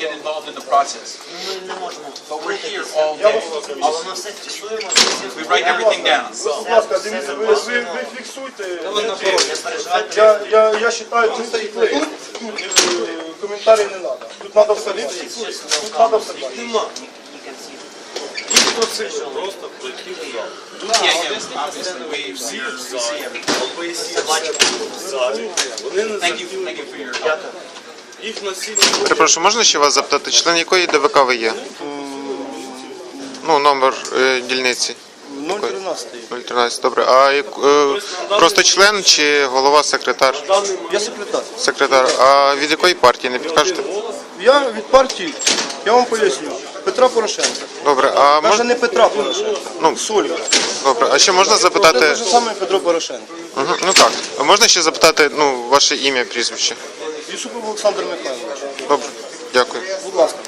get involved in the process. Ми не можемо But we're here втрутитися, all day. але ми все фіксуємо. We write everything down. Будь ласка, дивіться, ви, ви, ви фіксуйте. Не переживайте. Я, я, я вважаю, це стійкли. Коментарі не треба. Тут треба все бачити. Тут треба все бачити. Просто пройти в зал. Yeah, yeah, obviously, we, Всі в see залі. ОБСЄ в залі. Вони не Thank you, thank you for your help. Їх насильно Перепрошую, можна ще вас запитати, член якої ДВК ви є? Ну, номер е, дільниці 013. 013, добре. А як, е, просто член чи голова, секретар? Я секретар. Секретар. А від якої партії не підкажете? Я від партії, я вам поясню, Петра Порошенка. Добре, а Навіть можна не Петра Порошенка, ну Солі. добре, а ще можна Це запитати? ж саме Петро Порошенко. Мгм, Ну так. А можна ще запитати ну ваше ім'я, прізвище? Юсупов Олександр Михайлович. Добре, дякую. Будь ласка.